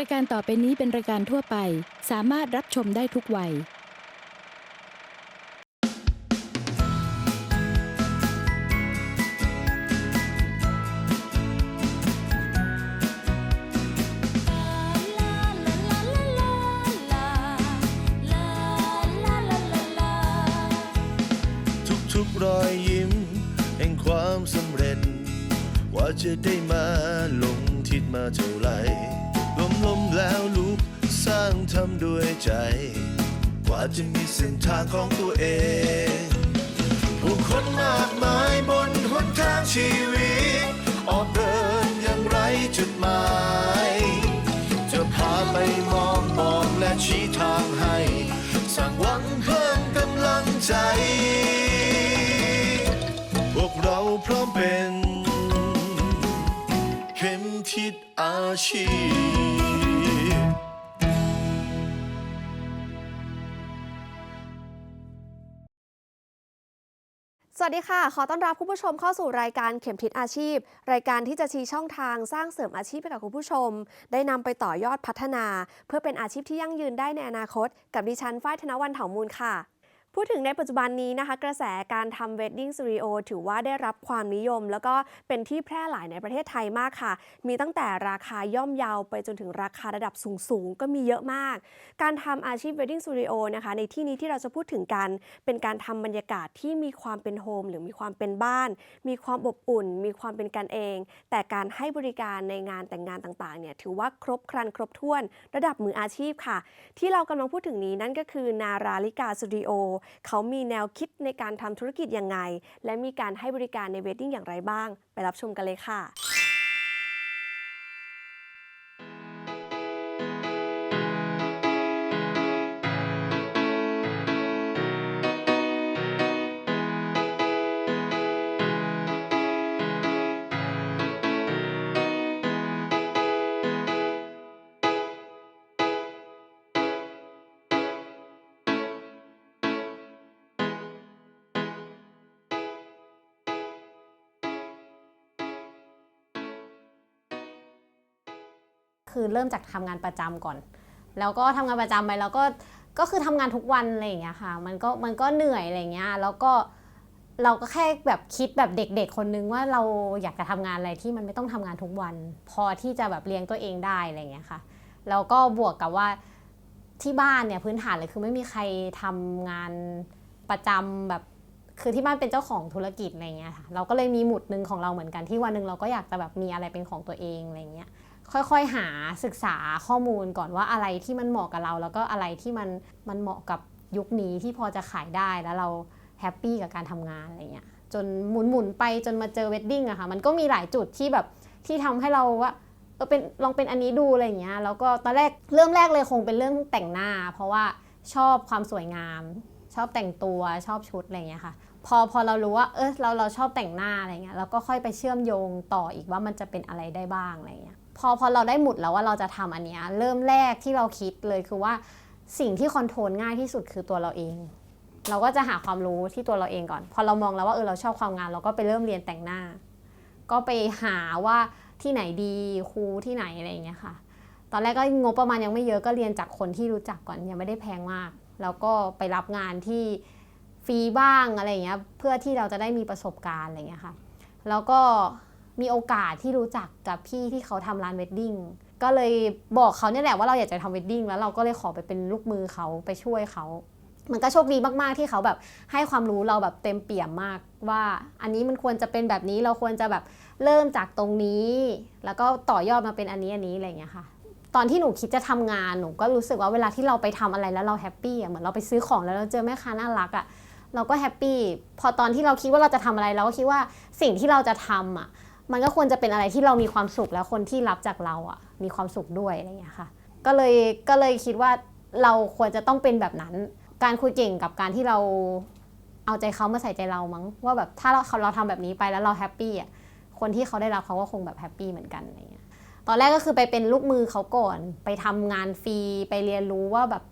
รายการต่อไปนี้เป็นรายการทั่วไป สามารถรับชมได้ทุกวัย ทุกๆรอยยิ้มแห่งความสำเร็จ ว่าจะได้มาลงทิศมาเท่าไหร ทำด้วยใจ กว่าจะมีเส้นทางของตัวเอง ผู้คนมากมายบนหนทางชีวิต ออกเดินอย่างไรจุดหมาย จะพาไปมองบอกและชี้ทางให้สร้างหวังเพิ่มกำลังใจ พวกเราพร้อมเป็นเข็มทิศอาชีพ วัสดีค่ะ ขอต้อนรับคุณผู้ชมเข้าสู่รายการเข็มทิศอาชีพ รายการที่จะชี้ช่องทางสร้างเสริมอาชีพให้กับคุณผู้ชม ได้นำไปต่อยอดพัฒนา เพื่อเป็นอาชีพที่ยั่งยืนได้ในอนาคต กับดิฉันฝ้ายธนวันเถามูลค่ะ พูดถึงในปัจจุบันนี้นะคะ กระแสการทำ wedding studio ถือว่าได้รับความนิยม แล้วก็เป็นที่แพร่หลายในประเทศไทยมากค่ะ มีตั้งแต่ราคาย่อมเยาวไปจนถึงราคาระดับสูง ๆ ก็มีเยอะมาก การทำอาชีพ wedding studio นะคะ ในที่นี้ที่เราจะพูดถึงกัน เป็นการทำบรรยากาศที่มีความเป็นโฮมหรือมีความเป็นบ้าน มีความอบอุ่น มีความเป็นกันเอง แต่การให้บริการในงานแต่งงานต่างๆเนี่ยถือว่าครบครันครบถ้วน ระดับมืออาชีพค่ะ ที่เรากำลังพูดถึงนี้นั่นก็คือนาราลิกาสตูดิโอเขามีแนวคิดในการทำธุรกิจยังไง และมีการให้บริการในเวดดิ้งอย่างไรบ้าง ไปรับชมกันเลยค่ะ คือเริ่มจากทำงานประจำก่อน แล้วก็ทำงานประจำไปแล้วก็ก็คือทำงานทุกวันอะไรอย่างเงี้ยค่ะ มันก็มันก็เหนื่อยอะไรอย่างเงี้ยแล้วก็เราก็แค่แบบคิดแบบเด็กๆ คนนึงว่าเราอยากจะทำงานอะไรที่มันไม่ต้องทำงานทุกวัน พอที่จะแบบเลี้ยงตัวเองได้อะไรอย่างเงี้ยค่ะแล้วก็บวกกับว่าที่บ้านเนี่ยพื้นฐานเลยคือไม่มีใครทำงานประจำแบบคือที่บ้านเป็นเจ้าของธุรกิจอะไรเงี้ยค่ะเราก็เลยมีหมุดหนึ่งของเราเหมือนกันที่วันหนึ่งเราก็อยากจะแบบมีอะไรเป็นของตัวเองอะไรเงี้ย ค่อยๆหาศึกษาข้อมูลก่อนว่าอะไรที่มันเหมาะกับเรา แล้วก็อะไรที่มันมันเหมาะกับยุคนี้ที่พอจะขายได้แล้วเราแฮปปี้กับการทำงานอะไรเงี้ยจนหมุนๆไปจนมาเจอเวดดิ้งอะค่ะมันก็มีหลายจุดที่แบบที่ทำให้เราว่าเออเป็นลองเป็นอันนี้ดูอะไรเงี้ยแล้วก็ตอนแรกเริ่มแรกเลยคงเป็นเรื่องแต่งหน้า เพราะว่าชอบความสวยงาม ชอบแต่งตัวชอบชุดอะไรเงี้ยค่ะพอพอเรารู้ว่าเออเราเราชอบแต่งหน้าอะไรเงี้ยเราก็ค่อยไปเชื่อมโยงต่ออีกว่ามันจะเป็นอะไรได้บ้างอะไรเงี้ย พอพอเราได้หมุดแล้วว่าเราจะทำอันเนี้ยเริ่มแรกที่เราคิดเลยคือว่าสิ่งที่คอนโทรลง่ายที่สุดคือตัวเราเอง เราก็จะหาความรู้ที่ตัวเราเองก่อน พอเรามองแล้วว่าเออเราชอบความงาน เราก็ไปเริ่มเรียนแต่งหน้า ก็ไปหาว่าที่ไหนดีครูที่ไหนอะไรอย่างเงี้ยค่ะ ตอนแรกก็งบประมาณยังไม่เยอะก็เรียนจากคนที่รู้จักก่อนยังไม่ได้แพงมาก แล้วก็ไปรับงานที่ฟรีบ้างอะไรอย่างเงี้ยเพื่อที่เราจะได้มีประสบการณ์อะไรอย่างเงี้ยค่ะ แล้วก็ มีโอกาสที่รู้จักกับพี่ที่เขาทำร้านเวดดิ้งก็เลยบอกเขาเนี่ยแหละว่าเราอยากจะทำเวดดิ้งแล้วเราก็เลยขอไปเป็นลูกมือเขาไปช่วยเขา มันก็โชคดีมากๆที่เขาแบบให้ความรู้เราแบบเต็มเปี่ยมมากว่า อันนี้มันควรจะเป็นแบบนี้เราควรจะแบบเริ่มจากตรงนี้ แล้วก็ต่อยอดมาเป็นอันนี้อันนี้อะไรอย่างเงี้ยค่ะตอนที่หนูคิดจะทำงานหนูก็รู้สึกว่าเวลาที่เราไปทำอะไรแล้วเราแฮปปี้อะเหมือนเราไปซื้อของแล้วเราเจอแม่ค้าน่ารักอะเราก็แฮปปี้พอตอนที่เราคิดว่าเราจะทำอะไรเราก็คิดว่าสิ่งที่เราจะทำอะ มันก็ควรจะเป็นอะไรที่เรามีความสุขแล้วคนที่รับจากเราอะมีความสุขด้วยอะไรอย่างเงี้ยค่ะ ก็เลยก็เลยคิดว่าเราควรจะต้องเป็นแบบนั้น การคุยเก่งกับการที่เราเอาใจเขามาใส่ใจเรามั้งว่าแบบถ้าเราเราทำแบบนี้ไปแล้วเราแฮปปี้อะคนที่เขาได้รับเขาก็คงแบบแฮปปี้เหมือนกันอะไรเงี้ยตอนแรกก็คือไปเป็นลูกมือเขาก่อน ไปทำงานฟรีไปเรียนรู้ว่าแบบ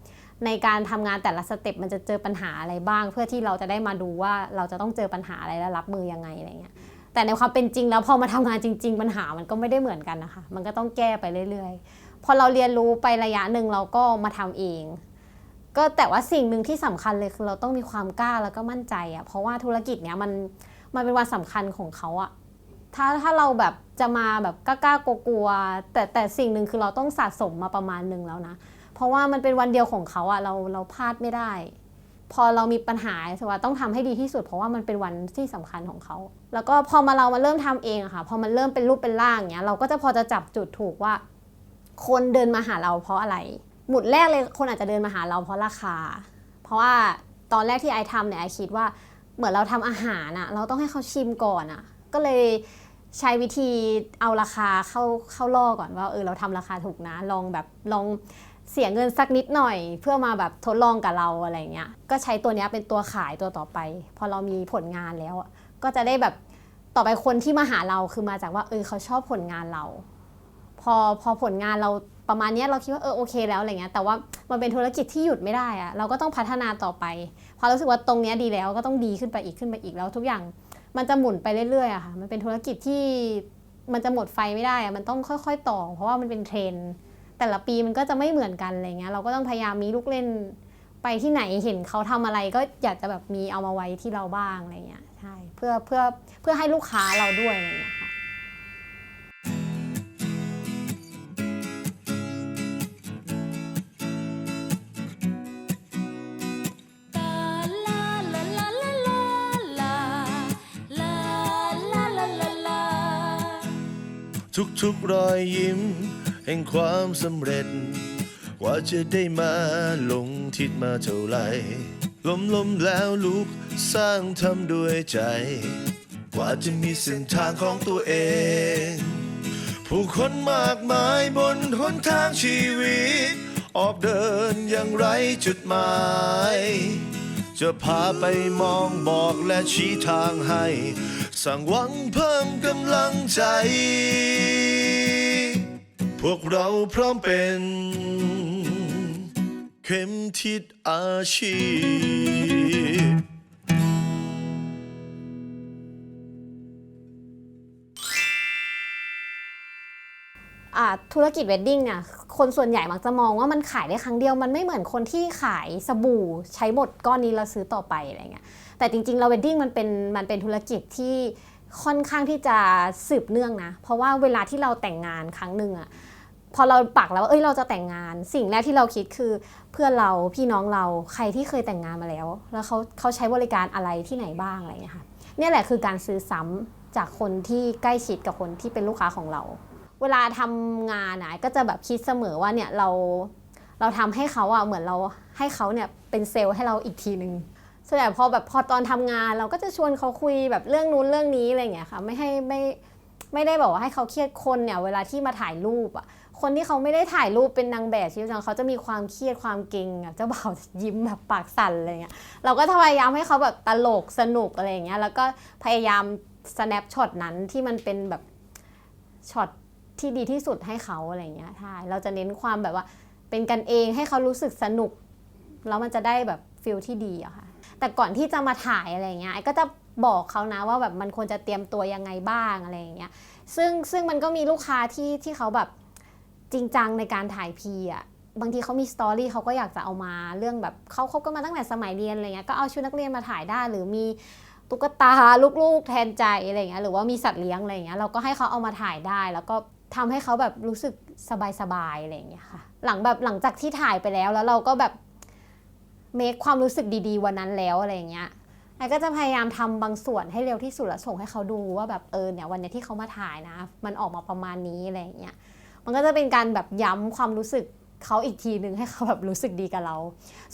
ในการทำงานแต่ละสเต็ปมันจะเจอปัญหาอะไรบ้าง เพื่อที่เราจะได้มาดูว่าเราจะต้องเจอปัญหาอะไรและรับมือยังไงอะไรเงี้ย แต่ในความเป็นจริงแล้วพอมาทำงานจริง ๆ ปัญหามันก็ไม่ได้เหมือนกันนะคะ มันก็ต้องแก้ไปเรื่อยๆ พอเราเรียนรู้ไประยะหนึ่งเราก็มาทำเอง ก็แต่ว่าสิ่งหนึ่งที่สำคัญเลยคือเราต้องมีความกล้าแล้วก็มั่นใจอะเพราะว่าธุรกิจเนี้ยมันมันเป็นวันสำคัญของเขาอะถ้าถ้าเราแบบจะมาแบบกล้าๆกลัวๆแต่แต่สิ่งหนึ่งคือเราต้องสะสมมาประมาณหนึ่งแล้วนะ เพราะว่ามันเป็นวันเดียวของเขาอะเราเราพลาดไม่ได้ พอเรามีปัญหาสว่าต้องทำให้ดีที่สุด เพราะว่ามันเป็นวันที่สำคัญของเขา แล้วก็พอมาเรามาเริ่มทำเองอะค่ะ พอมันเริ่มเป็นรูปเป็นร่างเนี้ย เราก็จะพอจะจับจุดถูกว่า คนเดินมาหาเราเพราะอะไร หมุดแรกเลยคนอาจจะเดินมาหาเราเพราะราคา เพราะว่าตอนแรกที่ไอทำเนี่ยไอคิดว่าเหมือนเราทำอาหารอะเราต้องให้เขาชิมก่อนอะก็เลยใช้วิธีเอาราคาเข้าเข้าล่อก่อนว่าเออเราทำราคาถูกนะ ลองแบบลอง เสียเงินสักนิดหน่อย เพื่อมาแบบทดลองกับเราอะไรเงี้ย ก็ใช้ตัวนี้เป็นตัวขายตัวต่อไป พอเรามีผลงานแล้ว ก็จะได้แบบต่อไปคนที่มาหาเราคือมาจากว่าเออเขาชอบผลงานเรา พอพอผลงานเราประมาณนี้เราคิดว่าเออโอเคแล้วอะไรเงี้ย แต่ว่ามันเป็นธุรกิจที่หยุดไม่ได้อะเราก็ต้องพัฒนาต่อไป พอรู้สึกว่าตรงนี้ดีแล้วก็ต้องดีขึ้นไปอีกขึ้นไปอีกแล้วทุกอย่างมันจะหมุนไปเรื่อยๆอะค่ะ มันเป็นธุรกิจที่มันจะหมดไฟไม่ได้อะมันต้องค่อย ๆ ต่อ เพราะว่ามันเป็นเทรนด์ แต่ละปีมันก็จะไม่เหมือนกันอะไรเงี้ยเราก็ต้องพยายามมีลูกเล่นไปที่ไหนเห็นเขาทำอะไรก็อยากจะแบบมีเอามาไว้ที่เราบ้างอะไรเงี้ยใช่เพื่อเพื่อเพื่อให้ลูกค้าเราด้วยอะไรเงี้ยค่ะทุกๆรอยยิ้ม แห่งความสำเร็จกว่าจะได้มาลงทิศมาเท่าไหรล้มล้มแล้วลุกสร้างทำด้วยใจ กว่าจะมีเส้นทางของตัวเอง ผู้คนมากมายบนหนทางชีวิต ออกเดินอย่างไรจุดหมาย จะพาไปมองบอกและชี้ทางให้ สั่งหวังเพิ่มกำลังใจ พวกเราพร้อมเป็น เข็มทิศอาชีพ อ่าธุรกิจเวดดิ้งเนี่ยคนส่วนใหญ่มักจะมองว่ามันขายได้ครั้งเดียวมันไม่เหมือนคนที่ขายสบู่ใช้หมดก้อนนี้แล้วซื้อต่อไปอะไรเงี้ยแต่จริงๆเราเวดดิ้งมันเป็นมันเป็นธุรกิจที่ค่อนข้างที่จะสืบเนื่องนะ เพราะว่าเวลาที่เราแต่งงานครั้งหนึ่งอะ พอเราปักแล้วว่าเอ้ยเราจะแต่งงาน สิ่งแรกที่เราคิดคือเพื่อนเราพี่น้องเราใครที่เคยแต่งงานมาแล้ว แล้วเขาเขาใช้บริการอะไรที่ไหนบ้างอะไรเงี้ยค่ะเนี่ยแหละคือการซื้อซ้ำจากคนที่ใกล้ชิดกับคนที่เป็นลูกค้าของเรา เวลาทำงานนะก็จะแบบคิดเสมอว่าเนี่ยเราเราทำให้เขาอะเหมือนเราให้เขาเนี่ยเป็นเซลล์ให้เราอีกทีนึงส่วนใหญ่พอแบบพอตอนทำงานเราก็จะชวนเขาคุยแบบเรื่องนู้นเรื่องนี้อะไรอย่างเงี้ยค่ะไม่ให้ไม่ไม่ได้บอกว่าให้เขาเครียดคนเนี่ยเวลาที่มาถ่ายรูปอะ คนที่เขาไม่ได้ถ่ายรูปเป็นนางแบบชีวิตจังเขาจะมีความเครียดความเก่งอะเจ้าบ่าวยิ้มแบบปากสั่นอะไรเงี้ยเราก็พยายามให้เขาแบบตลกสนุกอะไรเงี้ยแล้วก็พยายาม snap ช็อตนั้นที่มันเป็นแบบช็อตที่ดีที่สุดให้เขาอะไรเงี้ยใช่เราจะเน้นความแบบว่าเป็นกันเองให้เขารู้สึกสนุก แล้วมันจะได้แบบฟิลที่ดีอะค่ะแต่ก่อนที่จะมาถ่ายอะไรเงี้ยไอ้ก็จะบอกเขานะว่าแบบมันควรจะเตรียมตัวยังไงบ้างอะไรเงี้ยซึ่งซึ่งมันก็มีลูกค้าที่ที่เขาแบบ จริงจังในการถ่ายพีอะบางทีเขามีสตอรี่เขาก็อยากจะเอามาเรื่องแบบเขาคบกันมาตั้งแต่สมัยเรียนอะไรเงี้ยก็เอาชุดนักเรียนมาถ่ายได้ หรือมีตุ๊กตาลูกๆ แทนใจอะไรเงี้ยหรือว่ามีสัตว์เลี้ยงอะไรเงี้ยเราก็ให้เขาเอามาถ่ายได้ แล้วก็ทำให้เขาแบบรู้สึกสบายๆอะไรเงี้ยค่ะ หลังแบบหลังจากที่ถ่ายไปแล้วแล้วเราก็แบบเมคความรู้สึกดีๆวันนั้นแล้วอะไรเงี้ยไอ้ก็จะพยายามทำบางส่วนให้เร็วที่สุดแล้วส่งให้เขาดูว่าแบบเออเนี่ยวันเนี้ยที่เขามาถ่ายนะ มันออกมาประมาณนี้อะไรเงี้ย มันก็จะเป็นการแบบย้ำความรู้สึกเขาอีกทีหนึ่งให้เขาแบบรู้สึกดีกับเรา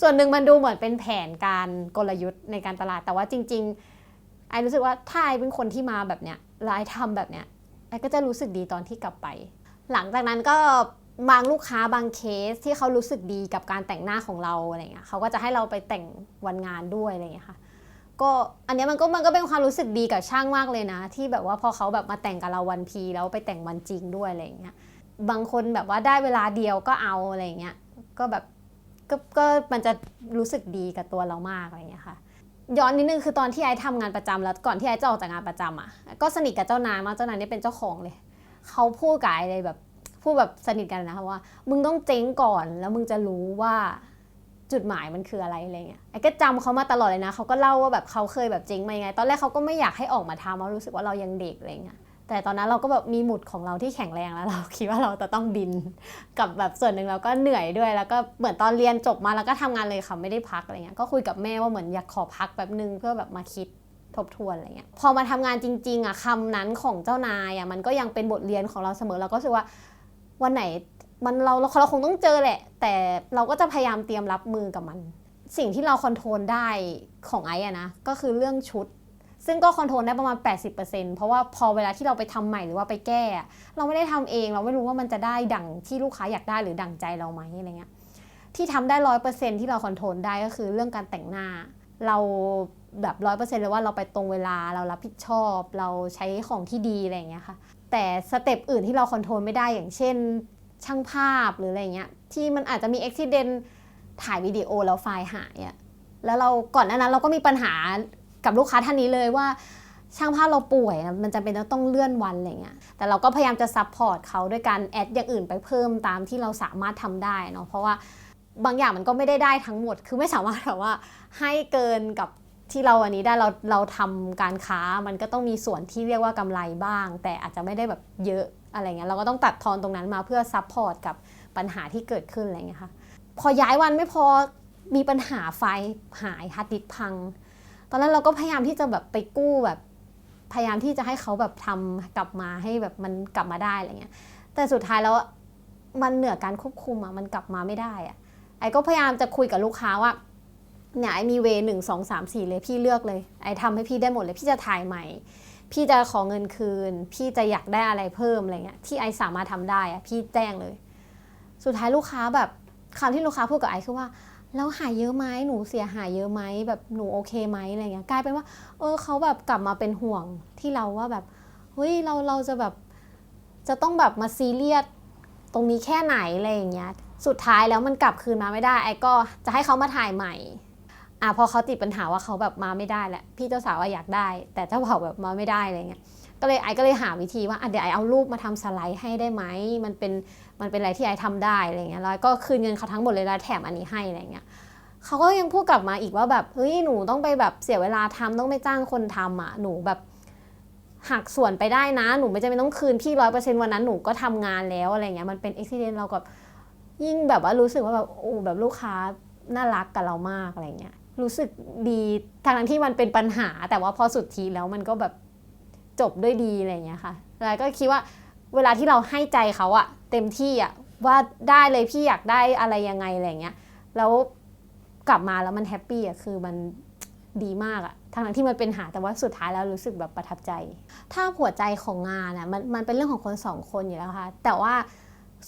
ส่วนหนึ่งมันดูเหมือนเป็นแผนการกลยุทธ์ในการตลาด แต่ว่าจริง ๆ ไอรู้สึกว่าถ้าไอเป็นคนที่มาแบบเนี้ยแล้วไอทำแบบเนี้ยไอก็จะรู้สึกดีตอนที่กลับไป หลังจากนั้นก็บางลูกค้าบางเคสที่เขารู้สึกดีกับการแต่งหน้าของเราอะไรเงี้ยเขาก็จะให้เราไปแต่งวันงานด้วยอะไรเงี้ยค่ะก็อันเนี้ยมันก็มันก็เป็นความรู้สึกดีกับช่างมากเลยนะ ที่แบบว่าพอเขาแบบมาแต่งกับเราวันพีแล้วไปแต่งวันจริงด้วยอะไรเงี้ย บางคนแบบว่าได้เวลาเดียวก็เอาอะไรเงี้ยก็แบบก็ก็มันจะรู้สึกดีกับตัวเรามากอะไรเงี้ยค่ะ ย้อนนิดนึงคือตอนที่ไอ้ทำงานประจำแล้วก่อนที่ไอ้จะออกจากงานประจำอะก็สนิทกับเจ้านายมากเจ้านายเนี่ยเป็นเจ้าของเลยเขาพูดกับไอ้เลยแบบพูดแบบสนิทกันนะคะว่ามึงต้องเจ๊งก่อนแล้วมึงจะรู้ว่าจุดหมายมันคืออะไรอะไรเงี้ยไอ้ก็จำเขามาตลอดเลยนะเขาก็เล่าว่าแบบเขาเคยแบบเจ๊งมายังไง ตอนแรกเขาก็ไม่อยากให้ออกมาทำเพราะรู้สึกว่าเรายังเด็กอะไรเงี้ย แต่ตอนนั้นเราก็แบบมีหมุดของเราที่แข็งแรงแล้ว เราคิดว่าเราจะต้องบินกับแบบส่วนหนึ่งเราก็เหนื่อยด้วย แล้วก็เหมือนตอนเรียนจบมาแล้วก็ทำงานเลยค่ะไม่ได้พักอะไรเงี้ยก็คุยกับแม่ว่าเหมือนอยากขอพักแบบนึงเพื่อแบบมาคิดทบทวนอะไรเงี้ยพอมาทำงานจริง ๆอะคำนั้นของเจ้านายอะมันก็ยังเป็นบทเรียนของเราเสมอเราก็รู้สึกว่าวันไหนมันเราเราเราคงต้องเจอแหละ แต่เราก็จะพยายามเตรียมรับมือกับมัน สิ่งที่เราคอนโทรลได้ของไอ้นะก็คือเรื่องชุด ซึ่งก็คอนโทรลได้ประมาณ 80%เพราะว่าพอเวลาที่เราไปทำใหม่หรือว่าไปแก้ เราไม่ได้ทำเองเราไม่รู้ว่ามันจะได้ดั่งที่ลูกค้าอยากได้หรือดั่งใจเราไหมอะไรเงี้ยที่ทำได้ร้อยเปอร์เซ็นที่เราคอนโทรลได้ก็คือเรื่องการแต่งหน้า เราแบบร้อยเปอร์เซ็นต์เลยว่าเราไปตรงเวลาเรารับผิดชอบ เราใช้ของที่ดีอะไรเงี้ยค่ะแต่สเต็ปอื่นที่เราคอนโทรลไม่ได้อย่างเช่นช่างภาพหรืออะไรเงี้ยที่มันอาจจะมีอุบิเหตุถ่ายวิดีโอแล้วไฟล์หายอะแล้วเราก่อนหน้านั้นเราก็มีปัญหา กับลูกค้าท่านนี้เลยว่า ช่างภาพเราป่วยนะมันจำเป็นต้องเลื่อนวันอะไรเงี้ยแต่เราก็พยายามจะซัพพอร์ตเขาด้วยการแอดอย่างอื่นไปเพิ่มตามที่เราสามารถทำได้เนาะเพราะว่าบางอย่างมันก็ไม่ได้ได้ทั้งหมด คือไม่สามารถแบบว่าให้เกินกับที่เราอันนี้ได้เราเราทำการค้ามันก็ต้องมีส่วนที่เรียกว่ากำไรบ้าง แต่อาจจะไม่ได้แบบเยอะอะไรเงี้ยเราก็ต้องตัดทอนตรงนั้นมาเพื่อซัพพอร์ตกับปัญหาที่เกิดขึ้นอะไรเงี้ยค่ะพอย้ายวันไม่พอมีปัญหาไฟหายฮาร์ดดิสพัง ตอนนั้นเราก็พยายามที่จะแบบไปกู้แบบพยายามที่จะให้เขาแบบทำกลับมาให้แบบมันกลับมาได้อะไรเงี้ย แต่สุดท้ายแล้วมันเหนือการควบคุมอะมันกลับมาไม่ได้อะไอ้ก็พยายามจะคุยกับลูกค้าว่าเนี่ยไอ้มีเวหนึ่งสองสามสี่เลยพี่เลือกเลย ไอ้ทำให้พี่ได้หมดเลยพี่จะถ่ายใหม่ พี่จะขอเงินคืน พี่จะอยากได้อะไรเพิ่มอะไรเงี้ยที่ไอสามารถทำได้อะพี่แจ้งเลย สุดท้ายลูกค้าแบบคำที่ลูกค้าพูดกับไอคือว่า แล้วหายเยอะไหมหนูเสียหายเยอะไหมแบบหนูโอเคไหมอะไรเงี้ยกลายเป็นว่า เออเขาแบบกลับมาเป็นห่วงที่เราว่าแบบเฮ้ยเราเราจะแบบจะต้องแบบมาซีเรียสตรงนี้แค่ไหนอะไรอย่างเงี้ยสุดท้ายแล้วมันกลับคืนมาไม่ได้ ไอ้ก็จะให้เขามาถ่ายใหม่อะพอเขาติดปัญหาว่าเขาแบบมาไม่ได้แหละพี่เจ้าสาวอยากได้ แต่เจ้าบ่าวแบบมาไม่ได้อะไรเงี้ย ก็เลยไอ้ก็เลยหาวิธีว่าอะเดี๋ยวไอ้เอารูปมาทำสไลด์ให้ได้ไหมมันเป็นมันเป็นอะไรที่ไอ้ทำได้อะไรเงี้ยแล้วก็คืนเงินเขาทั้งหมดเลยแล้วแถมอันนี้ให้อะไรเงี้ยเขาก็ยังพูดกลับมาอีกว่าแบบเฮ้ยหนูต้องไปแบบเสียเวลาทำต้องไปจ้างคนทำอะหนูแบบหักส่วนไปได้นะ หนูไม่จำเป็นต้องคืนพี่ร้อยเปอร์เซ็นต์วันนั้นหนูก็ทำงานแล้วอะไรเงี้ยมันเป็นอุบิเหตุเรากับยิ่งแบบว่ารู้สึกว่าแบบโอ้แบบลูกค้าน่ารักกับเรามากอะไรเงี้ยรู้สึกดีทางที่มันเป็นปัญหาแต่ว่าพอสุดทีแล้วมันก็แบบ จบด้วยดีอะไรเงี้ยค่ะแล้วก็คิดว่าเวลาที่เราให้ใจเขาอะเต็มที่อะว่าได้เลยพี่อยากได้อะไรยังไงอะไรเงี้ยแล้วกลับมาแล้วมันแฮปปี้อะคือมันดีมากอะทั้งที่มันเป็นหาแต่ว่าสุดท้ายแล้วรู้สึกแบบประทับใจ ถ้าหัวใจของงานอะมันมันเป็นเรื่องของคนสองคนอยู่แล้วค่ะ แต่ว่า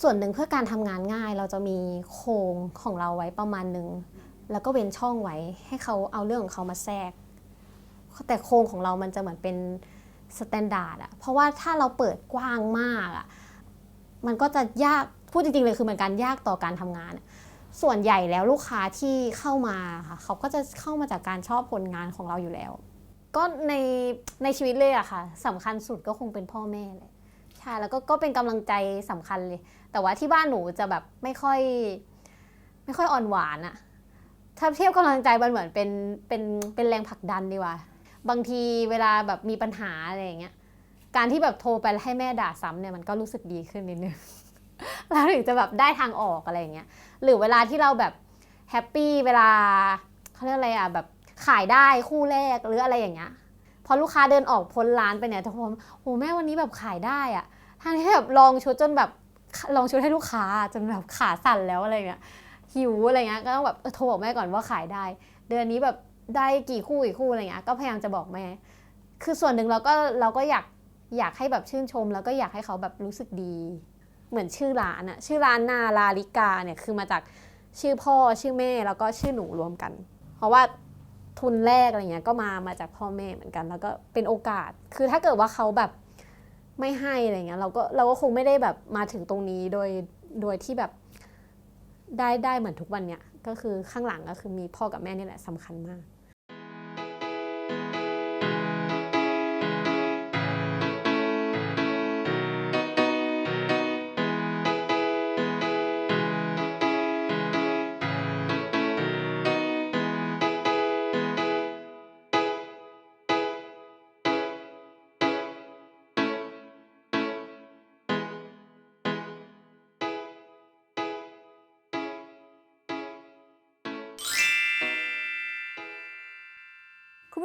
ส่วนหนึ่งเพื่อการทำงานง่าย เราจะมีโครงของเราไว้ประมาณหนึ่งแล้วก็เว้นช่องไว้ให้เขาเอาเรื่องของเขามาแทรก แต่โครงของเรามันจะเหมือนเป็น สแตนดาร์ดอะเพราะว่าถ้าเราเปิดกว้างมากอะมันก็จะยากพูดจริงๆเลยคือมันการยากต่อการทำงาน ส่วนใหญ่แล้วลูกค้าที่เข้ามาค่ะเขาก็จะเข้ามาจากการชอบผลงานของเราอยู่แล้ว ก็ในในชีวิตเลยอะค่ะสำคัญสุดก็คงเป็นพ่อแม่เลยใช่แล้วก็ก็เป็นกำลังใจสำคัญเลย แต่ว่าที่บ้านหนูจะแบบไม่ค่อย ไม่ค่อยอ่อนหวานอะถ้าเทียบกำลังใจมันเหมือนเป็นเป็นเป็นแรงผลักดันดีกว่า บางทีเวลาแบบมีปัญหาอะไรอย่างเงี้ย การที่แบบโทรไปแล้วให้แม่ด่าซ้ำเนี่ยมันก็รู้สึกดีขึ้นนิดนึง แล้วถึงจะแบบได้ทางออกอะไรอย่างเงี้ย หรือเวลาที่เราแบบแฮปปี้เวลาเขาเรียกอะไรอะแบบขายได้คู่แรกหรืออะไรอย่างเงี้ย พอลูกค้าเดินออกพ้นร้านไปเนี่ยทุกคนโหแม่วันนี้แบบขายได้อะทางที่แบบลองชุดจนแบบลองชุดให้ลูกค้าจนแบบขาสั่นแล้วอะไรเงี้ยหิวอะไรเงี้ยก็ต้องแบบโทรบอกแม่ก่อนว่าขายได้ เดือนนี้แบบ ได้กี่คู่กี่คู่อะไรเงี้ยก็พยายามจะบอกแม่ คือส่วนหนึ่งเราก็เราก็อยากอยากให้แบบชื่นชม แล้วก็อยากให้เขาแบบรู้สึกดี เหมือนชื่อร้านอะชื่อร้านนาลาลิกาเนี่ยคือมาจากชื่อพ่อชื่อแม่แล้วก็ชื่อหนูรวมกัน เพราะว่าทุนแรกอะไรเงี้ยก็มามาจากพ่อแม่เหมือนกัน แล้วก็เป็นโอกาส คือถ้าเกิดว่าเขาแบบไม่ให้อะไรเงี้ยเราก็เราก็คงไม่ได้แบบมาถึงตรงนี้โดยโดยที่แบบได้ได้เหมือนทุกวันเนี้ยก็คือข้างหลังก็คือมีพ่อกับแม่นี่แหละสำคัญมาก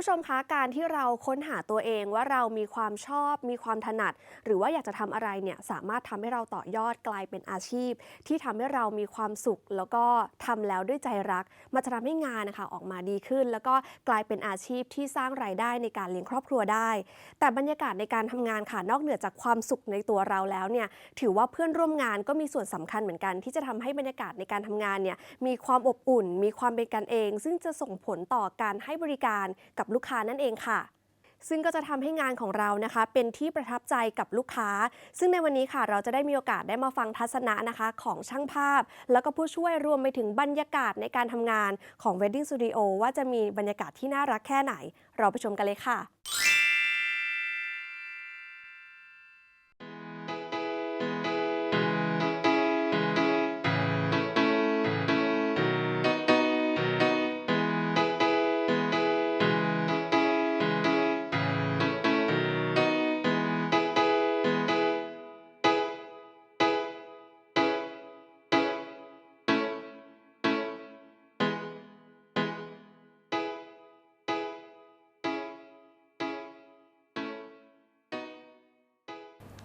ผู้ชมคะการที่เราค้นหาตัวเองว่าเรามีความชอบ มีความถนัด หรือว่าอยากจะทำอะไรเนี่ยสามารถทำให้เราต่อยอดกลายเป็นอาชีพ ที่ทำให้เรามีความสุข แล้วก็ทำแล้วด้วยใจรักมันจะทำให้งานนะคะออกมาดีขึ้น แล้วก็กลายเป็นอาชีพที่สร้างรายได้ในการเลี้ยงครอบครัวได้ แต่บรรยากาศในการทำงานค่ะนอกเหนือจากความสุขในตัวเราแล้วเนี่ยถือว่าเพื่อนร่วมงานก็มีส่วนสำคัญเหมือนกัน ที่จะทำให้บรรยากาศในการทำงานเนี่ยมีความอบอุ่น มีความเป็นกันเอง ซึ่งจะส่งผลต่อการให้บริการกับลูกค้านั่นเองค่ะซึ่งก็จะทำให้งานของเรานะคะ เป็นที่ประทับใจกับลูกค้า ซึ่งในวันนี้ค่ะ เราจะได้มีโอกาสได้มาฟังทัศนะนะคะ ของช่างภาพ แล้วก็ผู้ช่วยรวมไปถึงบรรยากาศในการทำงานของ Wedding Studio ว่าจะมีบรรยากาศที่น่ารักแค่ไหน เราไปชมกันเลยค่ะ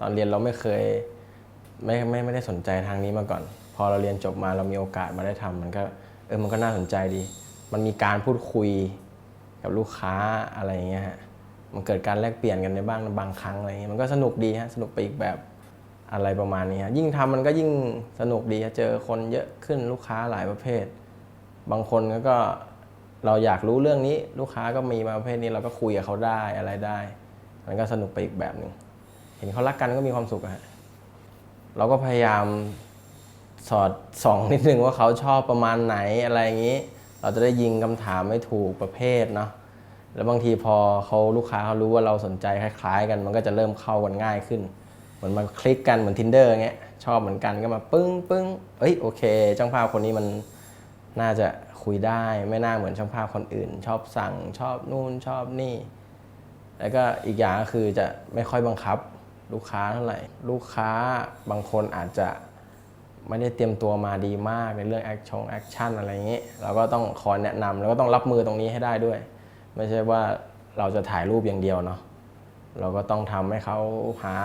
ตอนเรียนเราไม่เคยไม่ไม่ไม่ได้สนใจทางนี้มาก่อน พอเราเรียนจบมาเรามีโอกาสมาได้ทำมันก็เออมันก็น่าสนใจดี มันมีการพูดคุยกับลูกค้าอะไรอย่างเงี้ยฮะมันเกิดการแลกเปลี่ยนกันในบ้างบางครั้งอะไรเงี้ยมันก็สนุกดีฮะสนุกไปอีกแบบอะไรประมาณนี้ฮะยิ่งทำมันก็ยิ่งสนุกดีฮะเจอคนเยอะขึ้นลูกค้าหลายประเภท บางคนก็เราอยากรู้เรื่องนี้ลูกค้าก็มีมาประเภทนี้เราก็คุยกับเขาได้อะไรได้ มันก็สนุกไปอีกแบบหนึ่ง เห็นเขารักกันก็มีความสุขอะฮะเราก็พยายามสอดส่องนิดนึงว่าเขาชอบประมาณไหนอะไรอย่างนี้ เราจะได้ยิงคำถามไม่ถูกประเภทเนาะแล้วบางทีพอเขาลูกค้าเขารู้ว่าเราสนใจคล้ายๆ กันมันก็จะเริ่มเข้ากันง่ายขึ้น เหมือนมันคลิกกันเหมือน tinder เงี้ยชอบเหมือนกันก็มาปึ้งปึ้งเอ้ยโอเคช่างภาพคนนี้มันน่าจะคุยได้ไม่น่าเหมือนช่างภาพคนอื่น ชอบสั่งชอบนู่นชอบนี่ แล้วก็อีกอย่างก็คือจะไม่ค่อยบังคับ ลูกค้าเท่าไหร่ ลูกค้าบางคนอาจจะไม่ได้เตรียมตัวมาดีมากในเรื่องแอคชั่นแอคชั่นอะไรอย่างนี้เราก็ต้องคอยแนะนำแล้วก็ต้องรับมือตรงนี้ให้ได้ด้วย ไม่ใช่ว่าเราจะถ่ายรูปอย่างเดียวเนาะเราก็ต้องทำให้เขาหา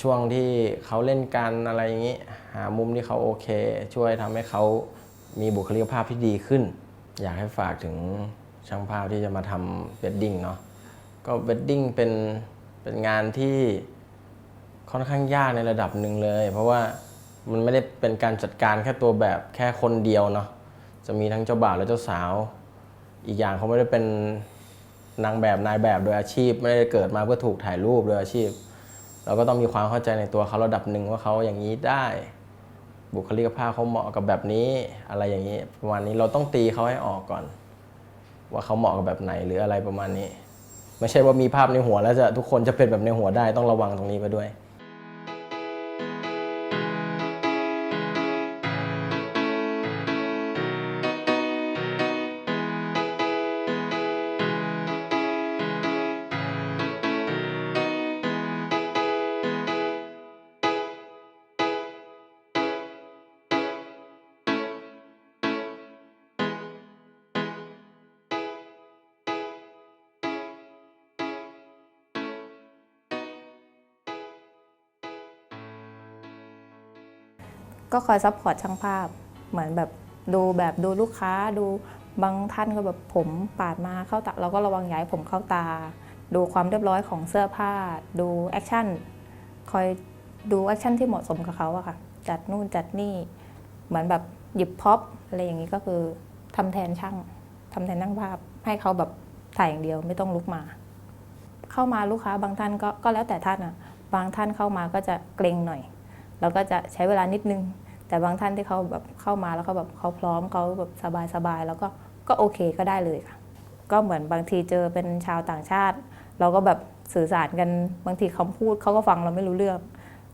ช่วงที่เขาเล่นกันอะไรอย่างนี้ หามุมที่เขาโอเค ช่วยทำให้เขามีบุคลิกภาพที่ดีขึ้น อยากให้ฝากถึงช่างภาพที่จะมาทำเวดดิ้งเนาะก็เวดดิ้งเป็นเป็นงานที่ ค่อนข้างยากในระดับหนึ่งเลย เพราะว่ามันไม่ได้เป็นการจัดการแค่ตัวแบบแค่คนเดียวเนาะจะมีทั้งเจ้าบ่าวและเจ้าสาว อีกอย่างเขาไม่ได้เป็นนางแบบนายแบบโดยอาชีพ ไม่ได้เกิดมาเพื่อถูกถ่ายรูปโดยอาชีพ เราก็ต้องมีความเข้าใจในตัวเขาระดับหนึ่งว่าเขาอย่างนี้ได้ บุคลิกภาพเขาเหมาะกับแบบนี้อะไรอย่างนี้ประมาณนี้เราต้องตีเขาให้ออกก่อน ว่าเขาเหมาะกับแบบไหนหรืออะไรประมาณนี้ ไม่ใช่ว่ามีภาพในหัวแล้วจะทุกคนจะเป็นแบบในหัวได้ต้องระวังตรงนี้ไปด้วย ก็คอยซัพพอร์ตช่างภาพ เหมือนแบบดูแบบดูลูกค้าดูบางท่านก็แบบผมปาดมาเข้าตาเราก็ระวังย่าให้ผมเข้าตา ดูความเรียบร้อยของเสื้อผ้า ดูแอคชั่นคอยดูแอคชั่นที่เหมาะสมกับเขาอะค่ะ จัดนู่นจัดนี่เหมือนแบบหยิบพ็อปอะไรอย่างนี้ก็คือทำแทนช่างทำแทนนั่งภาพ ให้เขาแบบถ่ายอย่างเดียวไม่ต้องลุกมา เข้ามาลูกค้าบางท่านก็ก็แล้วแต่ท่านอะบางท่านเข้ามาก็จะเกรงหน่อย เราก็จะใช้เวลานิดนึง แต่บางท่านที่เขาแบบเข้ามาแล้วเขาแบบเขาพร้อมเขาแบบสบายๆแล้วก็ก็โอเคก็ได้เลยค่ะ ก็เหมือนบางทีเจอเป็นชาวต่างชาติ เราก็แบบสื่อสารกันบางทีคำพูดเขาก็ฟังเราไม่รู้เรื่อง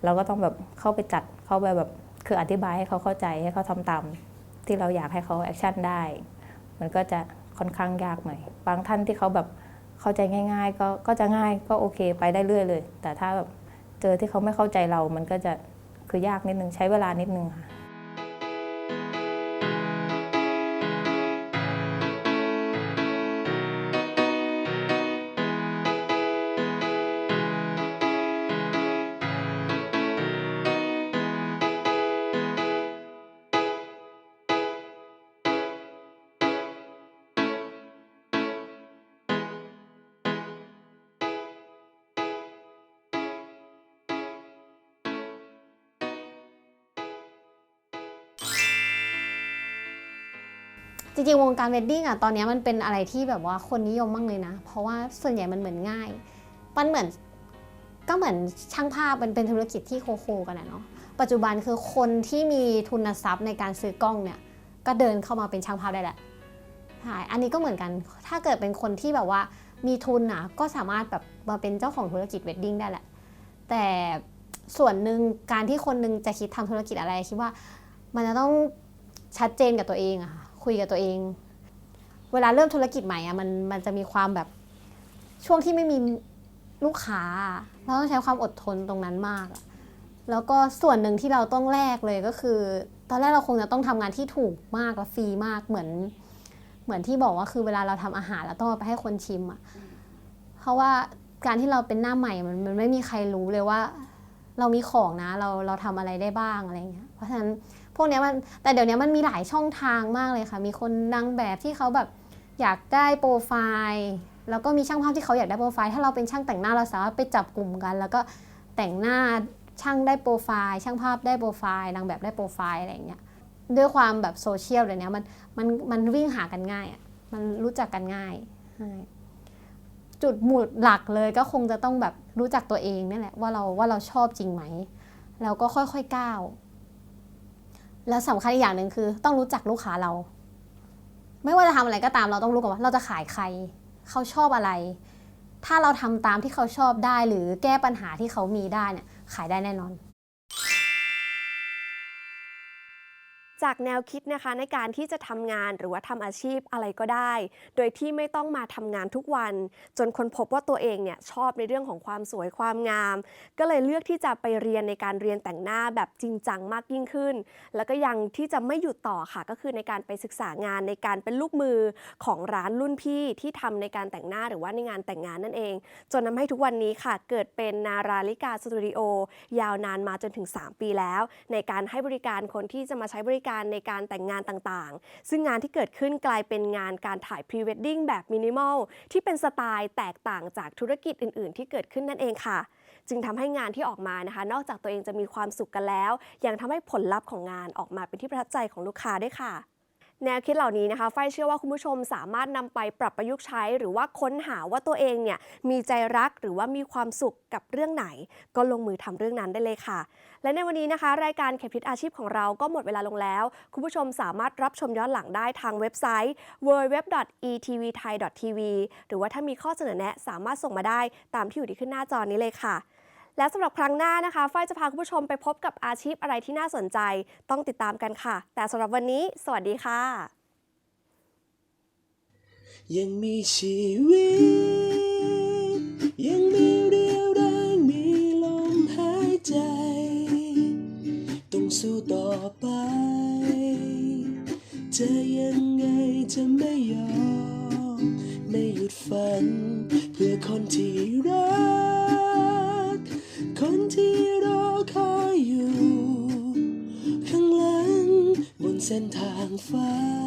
เราก็ต้องแบบเข้าไปจัดเข้าไปแบบคืออธิบายให้เขาเข้าใจให้เขาทำตามที่เราอยากให้เขาแอคชั่นได้ มันก็จะค่อนข้างยากหน่อย บางท่านที่เขาแบบเข้าใจง่าย ๆ ก็ก็จะง่ายก็โอเคไปได้เรื่อยเลย แต่ถ้าแบบเจอที่เขาไม่เข้าใจเรามันก็จะ คือยากนิดนึงใช้เวลานิดนึงค่ะ ริงๆ วงการเวดดิ้งอะตอนนี้มันเป็นอะไรที่แบบว่าคนนิยมมากเลยนะ เพราะว่าส่วนใหญ่มันเหมือนง่าย มันเหมือนก็เหมือนช่างภาพมันเป็นธุรกิจที่โคโคกันนะเนาะ ปัจจุบันคือคนที่มีทุนทรัพย์ในการซื้อกล้องเนี่ย ก็เดินเข้ามาเป็นช่างภาพได้แหละใช่อันนี้ก็เหมือนกัน ถ้าเกิดเป็นคนที่แบบว่ามีทุนอะก็สามารถแบบมาเป็นเจ้าของธุรกิจเวดดิ้งได้แหละ แต่ส่วนหนึ่งการที่คนหนึงจะคิดทำธุรกิจอะไรคิดว่า มันจะต้องชัดเจนกับตัวเองอะค่ะ คุยกับตัวเอง เวลาเริ่มธุรกิจใหม่อะมันมันจะมีความแบบช่วงที่ไม่มีลูกค้า เราต้องใช้ความอดทนตรงนั้นมาก แล้วก็ส่วนหนึ่งที่เราต้องแลกเลยก็คือ ตอนแรกเราคงจะต้องทำงานที่ถูกมากและฟรีมากเหมือน เหมือนที่บอกว่าคือเวลาเราทำอาหารเราต้องเอาไปให้คนชิมอะเพราะว่าการที่เราเป็นหน้าใหม่มันมันไม่มีใครรู้เลยว่า เรามีของนะเราเราทำอะไรได้บ้างอะไรเงี้ยเพราะฉะนั้นพวกเนี้ยมันแต่เดี๋ยวนี้มันมีหลายช่องทางมากเลยค่ะ มีคนนางแบบที่เขาแบบอยากได้โปรไฟล์แล้วก็มีช่างภาพที่เขาอยากได้โปรไฟล์ถ้าเราเป็นช่างแต่งหน้าเราสามารถไปจับกลุ่มกัน แล้วก็แต่งหน้าช่างได้โปรไฟล์ช่างภาพได้โปรไฟล์นางแบบได้โปรไฟล์อะไรอย่างเงี้ยด้วยความแบบโซเชียลเดี๋ยวนี้มันมันมันวิ่งหากันง่ายอะมันรู้จักกันง่ายใช่ จุดหมุดหลักเลยก็คงจะต้องแบบรู้จักตัวเองนี่แหละว่าเราว่าเราชอบจริงไหม แล้วก็ค่อยๆก้าว แล้วสำคัญอีกอย่างหนึ่งคือ ต้องรู้จักลูกค้าเรา ไม่ว่าจะทำอะไรก็ตามเราต้องรู้ก่อนว่าเราจะขายใคร เขาชอบอะไร ถ้าเราทำตามที่เขาชอบได้หรือแก้ปัญหาที่เขามีได้เนี่ยขายได้แน่นอน จากแนวคิดนะคะในการที่จะทำงานหรือว่าทำอาชีพอะไรก็ได้ โดยที่ไม่ต้องมาทำงานทุกวัน จนคนพบว่าตัวเองเนี่ยชอบในเรื่องของความสวยความงาม ก็เลยเลือกที่จะไปเรียนในการเรียนแต่งหน้าแบบจริงจังมากยิ่งขึ้น แล้วก็ยังที่จะไม่หยุดต่อค่ะ ก็คือในการไปศึกษางานในการเป็นลูกมือของร้านรุ่นพี่ที่ทำในการแต่งหน้าหรือว่าในงานแต่งงานนั่นเอง จนทำให้ทุกวันนี้ค่ะเกิดเป็นนาราลิกาสตูดิโอยาวนานมาจนถึง 3 ปีแล้ว ในการให้บริการคนที่จะมาใช้บริการในการแต่งงานต่างๆ ซึ่งงานที่เกิดขึ้นกลายเป็นงานการถ่ายพรีเวดดิ้งแบบมินิมอลที่เป็นสไตล์แตกต่างจากธุรกิจอื่น ๆ ที่เกิดขึ้นนั่นเองค่ะ จึงทำให้งานที่ออกมานะคะ นอกจากตัวเองจะมีความสุขกันแล้ว ยังทำให้ผลลัพธ์ของงานออกมาเป็นที่ประทับใจของลูกค้าด้วยค่ะ แนวคิดเหล่านี้นะคะ ฝ้ายเชื่อว่าคุณผู้ชมสามารถนำไปปรับประยุกต์ใช้ หรือว่าค้นหาว่าตัวเองเนี่ยมีใจรักหรือว่ามีความสุขกับเรื่องไหน ก็ลงมือทำเรื่องนั้นได้เลยค่ะ และในวันนี้นะคะ รายการเข็มทิศอาชีพของเราก็หมดเวลาลงแล้ว คุณผู้ชมสามารถรับชมย้อนหลังได้ทางเว็บไซต์ www.etvthai.tv หรือว่าถ้ามีข้อเสนอแนะสามารถส่งมาได้ตามที่อยู่ที่ขึ้นหน้าจอนี้เลยค่ะ และสำหรับครั้งหน้านะคะฝ้ายจะพาคุณผู้ชมไปพบกับอาชีพอะไรที่น่าสนใจ ต้องติดตามกันค่ะ แต่สำหรับวันนี้ สวัสดีค่ะ ยังมีชีวิต ยังมีเรียวแรงมีลมหายใจ ต้องสู้ต่อไป จะยังไงจะไม่ยอม ไม่หยุดฝัน เพื่อคนที่รัก เส้นทางฝัน